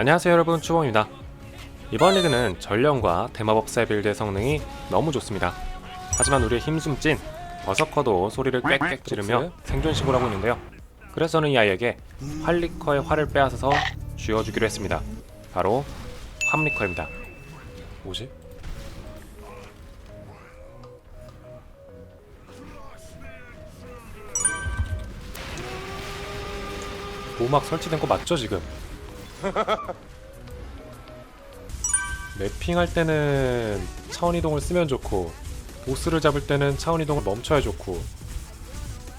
안녕하세요 여러분. 추범입니다. 이번 리그는 전령과 대마법사의 빌드의 성능이 너무 좋습니다. 하지만 우리의 힘숨찐 버서커도 소리를 꽥꽥 지르며 생존식을 하고 있는데요. 그래서 저는 이 아이에게 활리커의 활을 빼앗아서 쥐어주기로 했습니다. 바로 함리커입니다. 뭐지? 보호막 설치된 거 맞죠 지금? 맵핑할 때는 차원 이동을 쓰면 좋고 보스를 잡을 때는 차원 이동을 멈춰야 좋고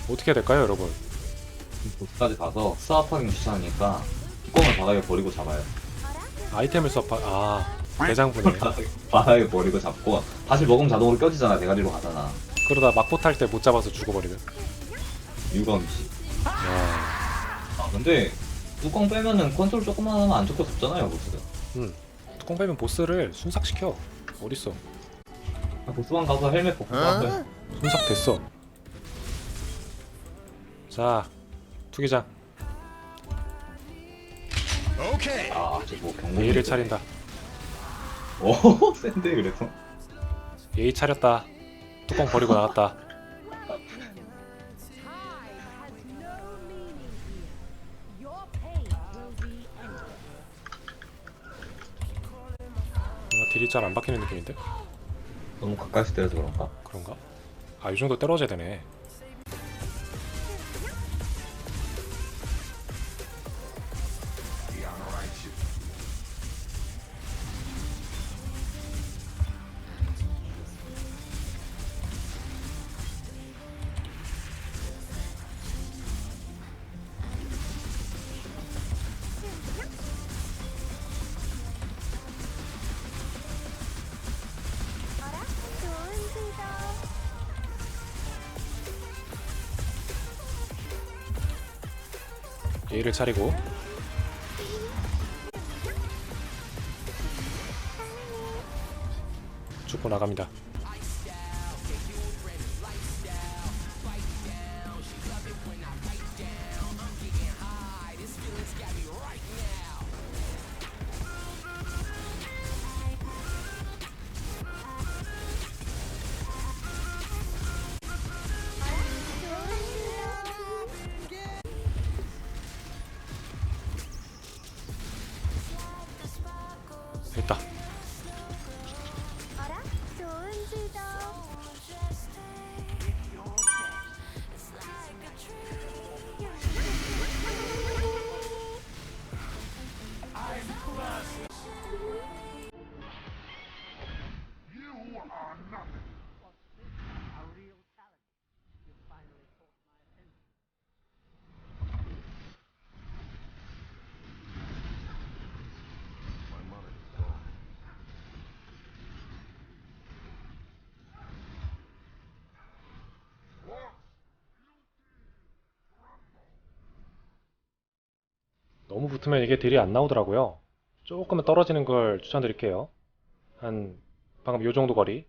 어떻게 해야 될까요 여러분? 보스까지 가서 스와퍼링 귀찮으니까 뚜껑을 바닥에 버리고 잡아요. 아이템을 수업하... 아 대장분이에요 바닥에, 바닥에 버리고 잡고 다시 먹으면 자동으로 껴지잖아. 대가리로 가잖아. 그러다 막보 탈때 못 잡아서 죽어버리는 유감시. 야... 아 근데 뚜껑 빼면은 컨트롤 조금만 하면 안 죽고 잡잖아요 보스. 음 뚜껑 빼면 보스를 순삭시켜. 어딨어? 아, 보스방 가서 헬멧 벗고 하면 순삭 됐어. 자 투기장 아저뭐 경고. 예의를 차린다. 오 센데 그래서. 예의 차렸다. 뚜껑 버리고 나갔다 딜이 잘 안 박히는 느낌인데? 너무 가까이서 때려서 그런가? 그런가? 아 이 정도 떨어져야 되네 예의를 차리고. 죽고 나갑니다 너무 붙으면 이게 딜이 안 나오더라고요. 조금만 떨어지는 걸 추천드릴게요. 한 방금 요 정도 거리.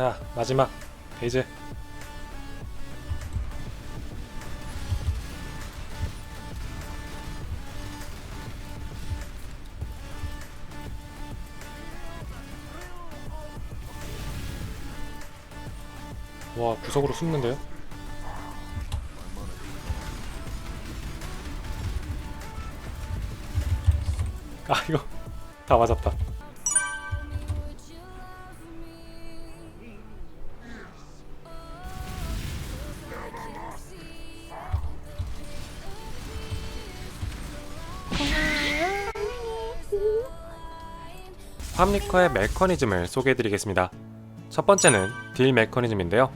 자 마지막 베이즈 와 구석으로 숨는데요? 아 이거 다 맞았다 함리커의 메커니즘을 소개해드리겠습니다. 첫 번째는 딜 메커니즘인데요.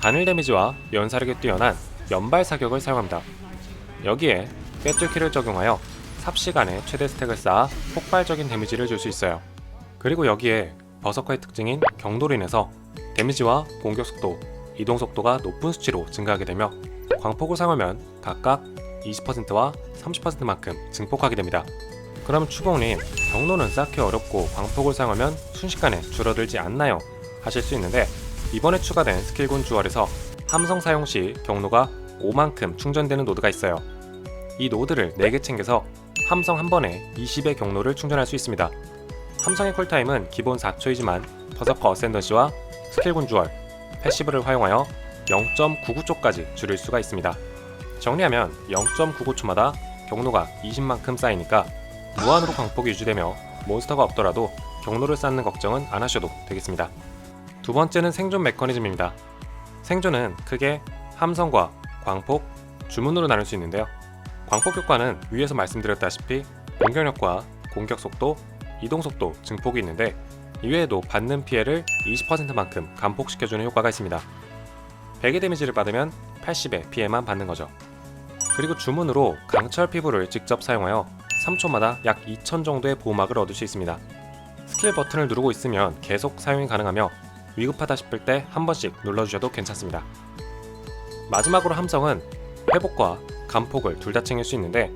단일 데미지와 연사력이 뛰어난 연발 사격을 사용합니다. 여기에 꿰뚫기를 적용하여 삽시간에 최대 스택을 쌓아 폭발적인 데미지를 줄 수 있어요. 그리고 여기에 버서커의 특징인 경도로 인해서 데미지와 공격 속도, 이동 속도가 높은 수치로 증가하게 되며 광폭을 사용하면 각각 20%와 30%만큼 증폭하게 됩니다. 그럼 추봉님, 경로는 쌓기 어렵고 광폭을 사용하면 순식간에 줄어들지 않나요? 하실 수 있는데 이번에 추가된 스킬군 주얼에서 함성 사용 시 경로가 5만큼 충전되는 노드가 있어요. 이 노드를 4개 챙겨서 함성 한 번에 20의 경로를 충전할 수 있습니다. 함성의 쿨타임은 기본 4초이지만 버서커 어센던시와 스킬군 주얼, 패시브를 활용하여 0.99초까지 줄일 수가 있습니다. 정리하면 0.99초마다 경로가 20만큼 쌓이니까 무한으로 광폭이 유지되며 몬스터가 없더라도 경로를 쌓는 걱정은 안 하셔도 되겠습니다. 두 번째는 생존 메커니즘입니다. 생존은 크게 함성과 광폭, 주문으로 나눌 수 있는데요. 광폭 효과는 위에서 말씀드렸다시피 공격력과 공격 속도, 이동 속도 증폭이 있는데 이외에도 받는 피해를 20%만큼 감폭시켜주는 효과가 있습니다. 100의 데미지를 받으면 80의 피해만 받는 거죠. 그리고 주문으로 강철 피부를 직접 사용하여 3초마다 약 2000 정도의 보호막을 얻을 수 있습니다. 스킬 버튼을 누르고 있으면 계속 사용이 가능하며 위급하다 싶을 때 한 번씩 눌러주셔도 괜찮습니다. 마지막으로 함성은 회복과 감폭을 둘 다 챙길 수 있는데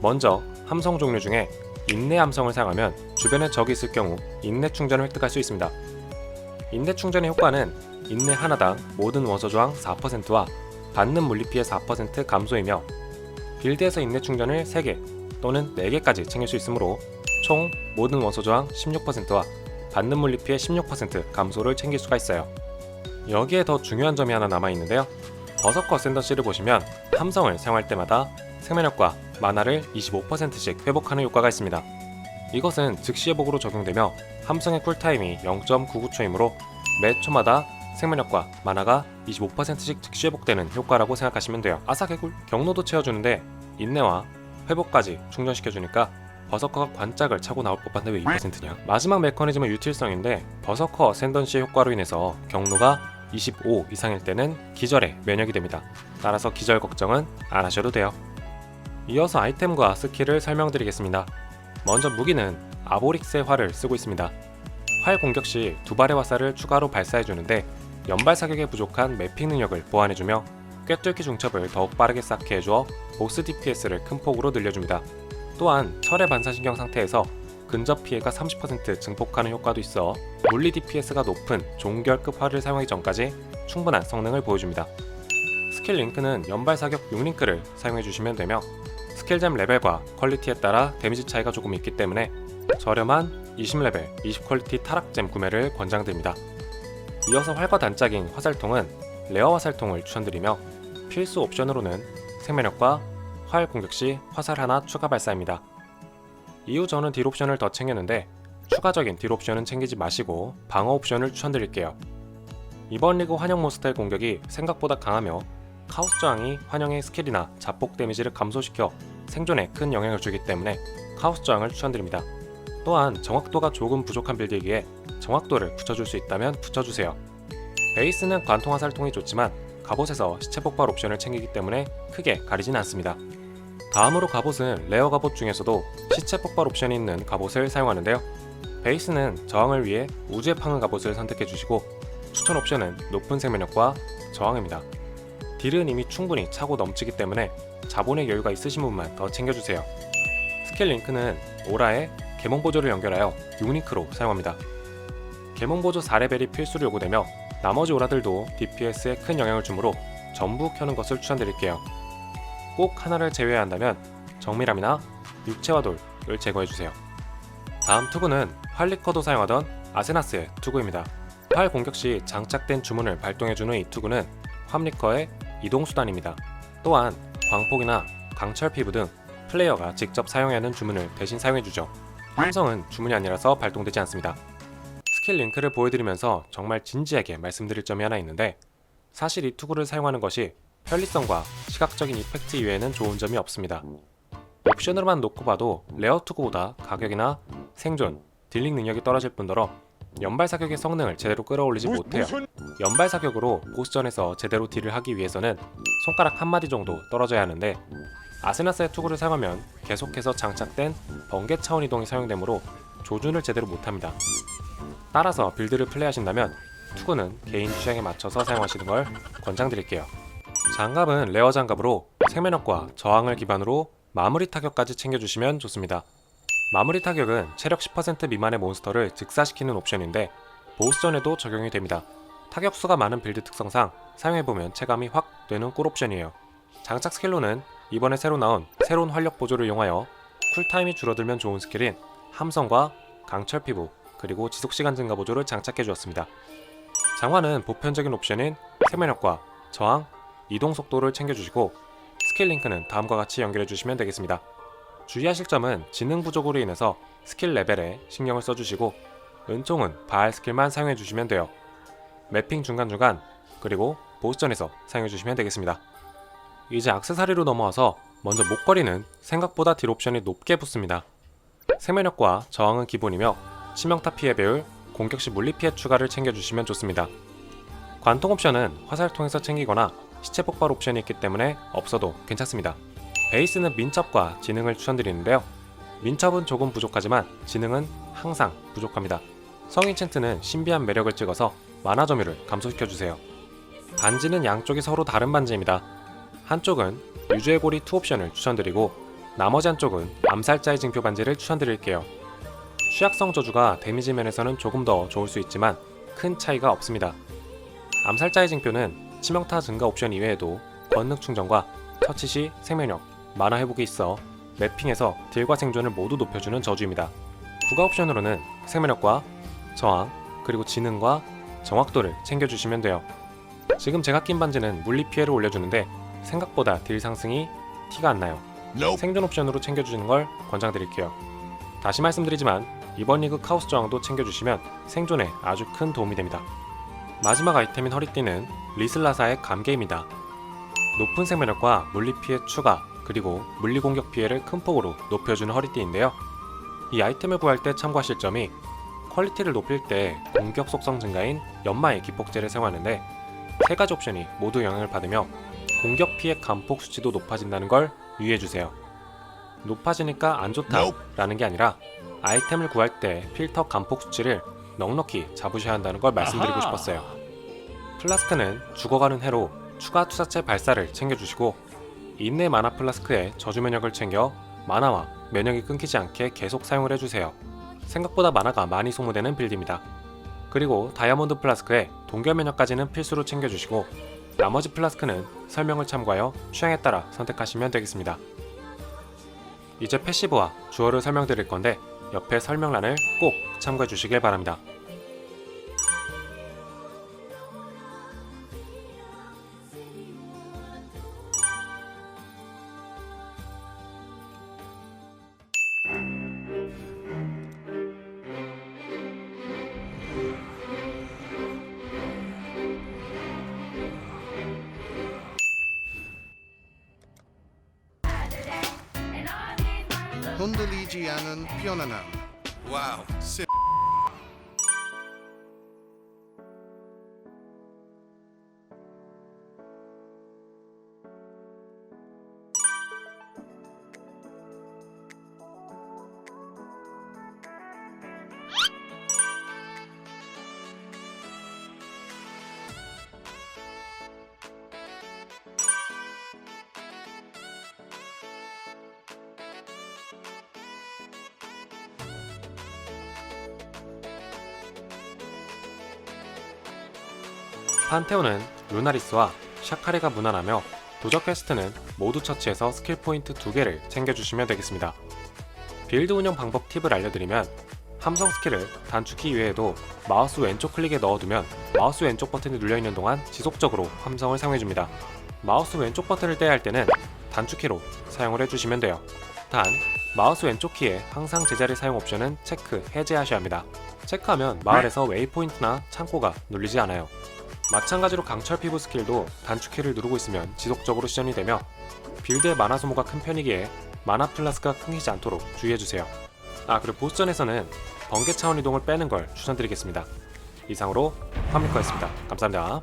먼저 함성 종류 중에 인내 함성을 사용하면 주변에 적이 있을 경우 인내 충전을 획득할 수 있습니다. 인내 충전의 효과는 인내 하나당 모든 원소 저항 4%와 받는 물리 피해 4% 감소이며 빌드에서 인내 충전을 3개 또는 4개까지 챙길 수 있으므로 총 모든 원소 저항 16%와 받는 물리 피해 16% 감소를 챙길 수가 있어요. 여기에 더 중요한 점이 하나 남아 있는데요. 버서커 어센더시를 보시면 함성을 사용할 때마다 생명력과 만화를 25%씩 회복하는 효과가 있습니다. 이것은 즉시 회복으로 적용되며 함성의 쿨타임이 0.99초이므로 매 초마다 생명력과 만화가 25%씩 즉시 회복되는 효과라고 생각하시면 돼요. 아사 개굴 경로도 채워주는데 인내와 회복까지 충전시켜주니까 버서커가 관짝을 차고 나올 법한데 왜 2%냐? 마지막 메커니즘은 유틸성인데 버서커 샌던시의 효과로 인해서 경로가 25 이상일 때는 기절에 면역이 됩니다. 따라서 기절 걱정은 안 하셔도 돼요. 이어서 아이템과 스킬을 설명드리겠습니다. 먼저 무기는 아보릭스의 활을 쓰고 있습니다. 활 공격 시 두 발의 화살을 추가로 발사해주는데 연발 사격에 부족한 매핑 능력을 보완해주며 꿰뚫기 중첩을 더욱 빠르게 쌓게 해주어 보스 DPS를 큰 폭으로 늘려줍니다. 또한 철의 반사신경 상태에서 근접 피해가 30% 증폭하는 효과도 있어 물리 DPS가 높은 종결급 활을 사용하기 전까지 충분한 성능을 보여줍니다. 스킬 링크는 연발 사격 6링크를 사용해 주시면 되며 스킬잼 레벨과 퀄리티에 따라 데미지 차이가 조금 있기 때문에 저렴한 20레벨 20퀄리티 타락잼 구매를 권장드립니다. 이어서 활과 단짝인 화살통은 레어 화살통을 추천드리며 필수 옵션으로는 생명력과 활 공격 시 화살 하나 추가 발사입니다. 이후 저는 딜 옵션을 더 챙겼는데 추가적인 딜 옵션은 챙기지 마시고 방어 옵션을 추천드릴게요. 이번 리그 환영 몬스터의 공격이 생각보다 강하며 카오스 저항이 환영의 스킬이나 자폭 데미지를 감소시켜 생존에 큰 영향을 주기 때문에 카오스 저항을 추천드립니다. 또한 정확도가 조금 부족한 빌드이기에 정확도를 붙여줄 수 있다면 붙여주세요. 베이스는 관통 화살통이 좋지만 갑옷에서 시체 폭발 옵션을 챙기기 때문에 크게 가리진 않습니다. 다음으로 갑옷은 레어 갑옷 중에서도 시체 폭발 옵션이 있는 갑옷을 사용하는데요. 베이스는 저항을 위해 우주의 팡은 갑옷을 선택해 주시고 추천 옵션은 높은 생명력과 저항입니다. 딜은 이미 충분히 차고 넘치기 때문에 자본의 여유가 있으신 분만 더 챙겨주세요. 스킬 링크는 오라에 개몽 보조를 연결하여 유니크로 사용합니다. 개몽 보조 4레벨이 필수로 요구되며 나머지 오라들도 DPS에 큰 영향을 주므로 전부 켜는 것을 추천드릴게요. 꼭 하나를 제외한다면 정밀함이나 육체화 돌을 제거해주세요. 다음 투구는 활리커도 사용하던 아세나스의 투구입니다. 활 공격 시 장착된 주문을 발동해주는 이 투구는 합리커의 이동수단입니다. 또한 광폭이나 강철 피부 등 플레이어가 직접 사용해야 하는 주문을 대신 사용해주죠. 함성은 주문이 아니라서 발동되지 않습니다. 스킬 링크를 보여드리면서 정말 진지하게 말씀드릴 점이 하나 있는데 사실 이 투구를 사용하는 것이 편리성과 시각적인 이펙트 이외에는 좋은 점이 없습니다. 옵션으로만 놓고 봐도 레어 투구보다 가격이나 생존, 딜링 능력이 떨어질 뿐더러 연발 사격의 성능을 제대로 끌어올리지 못해요. 연발 사격으로 보스전에서 제대로 딜을 하기 위해서는 손가락 한 마디 정도 떨어져야 하는데 아스나스의 투구를 사용하면 계속해서 장착된 번개 차원 이동이 사용되므로 조준을 제대로 못합니다. 따라서 빌드를 플레이하신다면 투구는 개인 취향에 맞춰서 사용하시는 걸 권장드릴게요. 장갑은 레어 장갑으로 생명력과 저항을 기반으로 마무리 타격까지 챙겨주시면 좋습니다. 마무리 타격은 체력 10% 미만의 몬스터를 즉사시키는 옵션인데 보스전에도 적용이 됩니다. 타격 수가 많은 빌드 특성상 사용해보면 체감이 확 되는 꿀 옵션이에요. 장착 스킬로는 이번에 새로 나온 새로운 활력 보조를 이용하여 쿨타임이 줄어들면 좋은 스킬인 함성과 강철 피부 그리고 지속시간 증가 보조를 장착해 주었습니다. 장화는 보편적인 옵션인 생명력과 저항, 이동 속도를 챙겨주시고 스킬 링크는 다음과 같이 연결해 주시면 되겠습니다. 주의하실 점은 지능 부족으로 인해서 스킬 레벨에 신경을 써주시고 은총은 바알 스킬만 사용해 주시면 돼요. 매핑 중간중간 그리고 보스전에서 사용해 주시면 되겠습니다. 이제 악세사리로 넘어와서 먼저 목걸이는 생각보다 딜 옵션이 높게 붙습니다. 생명력과 저항은 기본이며 치명타 피해 배울, 공격 시 물리 피해 추가를 챙겨주시면 좋습니다. 관통 옵션은 화살 통해서 챙기거나 시체 폭발 옵션이 있기 때문에 없어도 괜찮습니다. 베이스는 민첩과 지능을 추천드리는데요. 민첩은 조금 부족하지만 지능은 항상 부족합니다. 성인 챈트는 신비한 매력을 찍어서 만화 점유를 감소시켜주세요. 반지는 양쪽이 서로 다른 반지입니다. 한쪽은 유주의 고리 2 옵션을 추천드리고 나머지 한쪽은 암살자의 징표 반지를 추천드릴게요. 취약성 저주가 데미지 면에서는 조금 더 좋을 수 있지만 큰 차이가 없습니다. 암살자의 징표는 치명타 증가 옵션 이외에도 권능 충전과 처치 시 생명력, 만화 회복이 있어 맵핑에서 딜과 생존을 모두 높여주는 저주입니다. 부가 옵션으로는 생명력과 저항, 그리고 지능과 정확도를 챙겨주시면 돼요. 지금 제가 낀 반지는 물리 피해를 올려주는데 생각보다 딜 상승이 티가 안 나요. 생존 옵션으로 챙겨주시는 걸 권장드릴게요. 다시 말씀드리지만 이번 리그 카오스 저항도 챙겨주시면 생존에 아주 큰 도움이 됩니다. 마지막 아이템인 허리띠는 리슬라사의 감개입니다. 높은 생명력과 물리 피해 추가 그리고 물리 공격 피해를 큰 폭으로 높여주는 허리띠인데요. 이 아이템을 구할 때 참고하실 점이 퀄리티를 높일 때 공격 속성 증가인 연마의 기폭제를 사용하는데 세 가지 옵션이 모두 영향을 받으며 공격 피해 감폭 수치도 높아진다는 걸 유의해주세요. 높아지니까 안 좋다 라는 게 아니라 아이템을 구할 때 필터 감폭 수치를 넉넉히 잡으셔야 한다는 걸 말씀드리고 싶었어요. 플라스크는 죽어가는 해로 추가 투사체 발사를 챙겨주시고 인내 마나 플라스크에 저주 면역을 챙겨 마나와 면역이 끊기지 않게 계속 사용을 해주세요. 생각보다 마나가 많이 소모되는 빌드입니다. 그리고 다이아몬드 플라스크에 동결 면역까지는 필수로 챙겨주시고 나머지 플라스크는 설명을 참고하여 취향에 따라 선택하시면 되겠습니다. 이제 패시브와 주어를 설명드릴 건데 옆에 설명란을 꼭 참고해 주시길 바랍니다. 흔들리지 않은 편안함. 와우, 판테온은 루나리스와 샤카레가 무난하며 도적 퀘스트는 모두 처치해서 스킬 포인트 2개를 챙겨주시면 되겠습니다. 빌드 운영 방법 팁을 알려드리면 함성 스킬을 단축키 외에도 마우스 왼쪽 클릭에 넣어두면 마우스 왼쪽 버튼이 눌려있는 동안 지속적으로 함성을 사용해줍니다. 마우스 왼쪽 버튼을 떼야 할 때는 단축키로 사용을 해주시면 돼요. 단, 마우스 왼쪽 키에 항상 제자리 사용 옵션은 체크, 해제하셔야 합니다. 체크하면 마을에서 웨이포인트나 창고가 눌리지 않아요. 마찬가지로 강철 피부 스킬도 단축키를 누르고 있으면 지속적으로 시전이 되며 빌드의 마나 소모가 큰 편이기에 마나 플라스가 끊기지 않도록 주의해주세요. 아 그리고 보스전에서는 번개 차원 이동을 빼는 걸 추천드리겠습니다. 이상으로 화밀커였습니다. 감사합니다.